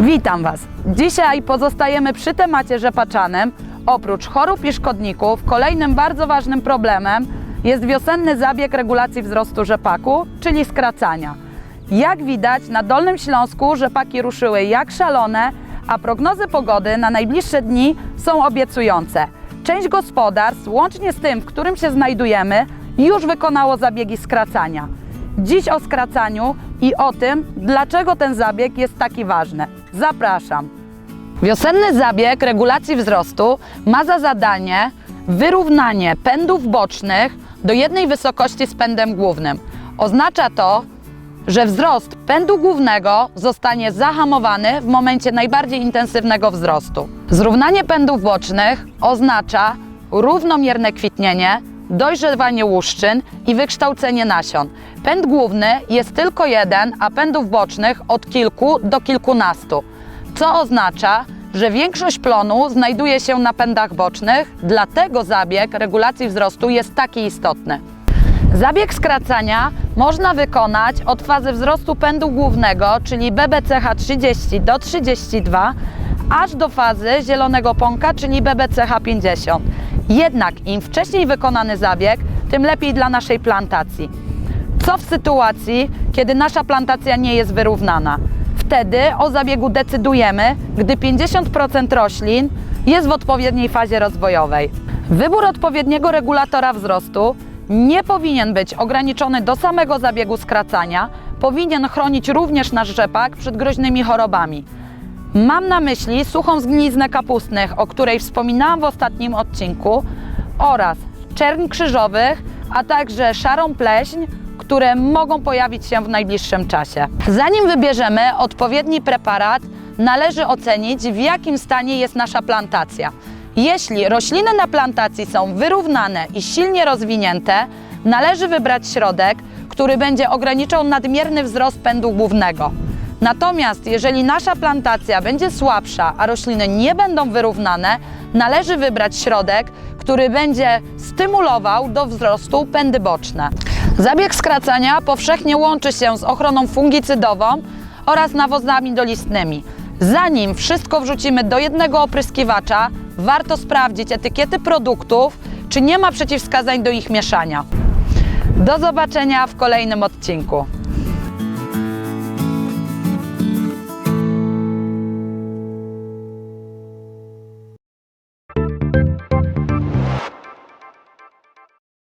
Witam Was. Dzisiaj pozostajemy przy temacie rzepaczanym. Oprócz chorób i szkodników, kolejnym bardzo ważnym problemem jest wiosenny zabieg regulacji wzrostu rzepaku, czyli skracania. Jak widać, na Dolnym Śląsku rzepaki ruszyły jak szalone, a prognozy pogody na najbliższe dni są obiecujące. Część gospodarstw, łącznie z tym, w którym się znajdujemy, już wykonało zabiegi skracania. Dziś o skracaniu i o tym, dlaczego ten zabieg jest taki ważny. Zapraszam. Wiosenny zabieg regulacji wzrostu ma za zadanie wyrównanie pędów bocznych do jednej wysokości z pędem głównym. Oznacza to, że wzrost pędu głównego zostanie zahamowany w momencie najbardziej intensywnego wzrostu. Zrównanie pędów bocznych oznacza równomierne kwitnienie, dojrzewanie łuszczyn i wykształcenie nasion. Pęd główny jest tylko jeden, a pędów bocznych od kilku do kilkunastu, co oznacza, że większość plonu znajduje się na pędach bocznych, dlatego zabieg regulacji wzrostu jest taki istotny. Zabieg skracania można wykonać od fazy wzrostu pędu głównego, czyli BBCH 30 do 32, aż do fazy zielonego pąka, czyli BBCH 50. Jednak im wcześniej wykonany zabieg, tym lepiej dla naszej plantacji. Co w sytuacji, kiedy nasza plantacja nie jest wyrównana? Wtedy o zabiegu decydujemy, gdy 50% roślin jest w odpowiedniej fazie rozwojowej. Wybór odpowiedniego regulatora wzrostu nie powinien być ograniczony do samego zabiegu skracania, powinien chronić również nasz rzepak przed groźnymi chorobami. Mam na myśli suchą zgniznę kapustnych, o której wspominałam w ostatnim odcinku, oraz czern krzyżowych, a także szarą pleśń, które mogą pojawić się w najbliższym czasie. Zanim wybierzemy odpowiedni preparat, należy ocenić, w jakim stanie jest nasza plantacja. Jeśli rośliny na plantacji są wyrównane i silnie rozwinięte, należy wybrać środek, który będzie ograniczał nadmierny wzrost pędu głównego. Natomiast jeżeli nasza plantacja będzie słabsza, a rośliny nie będą wyrównane, należy wybrać środek, który będzie stymulował do wzrostu pędy boczne. Zabieg skracania powszechnie łączy się z ochroną fungicydową oraz nawozami dolistnymi. Zanim wszystko wrzucimy do jednego opryskiwacza, warto sprawdzić etykiety produktów, czy nie ma przeciwwskazań do ich mieszania. Do zobaczenia w kolejnym odcinku.